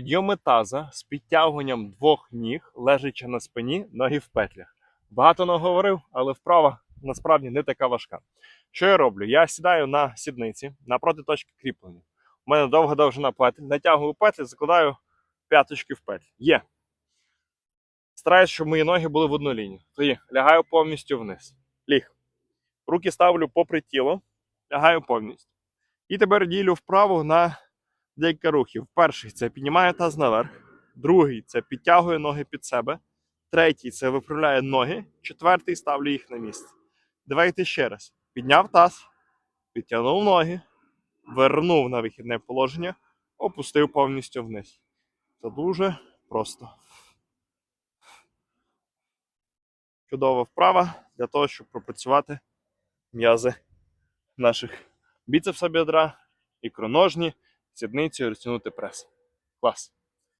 Підйоми таза з підтягуванням двох ніг, лежачи на спині, ноги в петлях. Багато наговорив, але вправа насправді не така важка. Що я роблю? Я сідаю на сідниці напроти точки кріплення. У мене довга довжина петель, натягую петлі, закладаю п'яточки в петлі. Є. Стараюсь, щоб мої ноги були в одну лінію. Тоді лягаю повністю вниз. Ліг. Руки ставлю попри тіло, лягаю повністю. І тепер ділю вправо на декілька рухів. Перший це піднімає таз наверх, другий це підтягує ноги під себе, третій це виправляє ноги, четвертий ставлю їх на місце. Давайте ще раз. Підняв таз, підтягнув ноги, вернув на вихідне положення, опустив повністю вниз. Це дуже просто. Чудова вправа для того, щоб пропрацювати м'язи наших біцепса бедра, ікроножні, сідницю і розтягнути прес. Клас.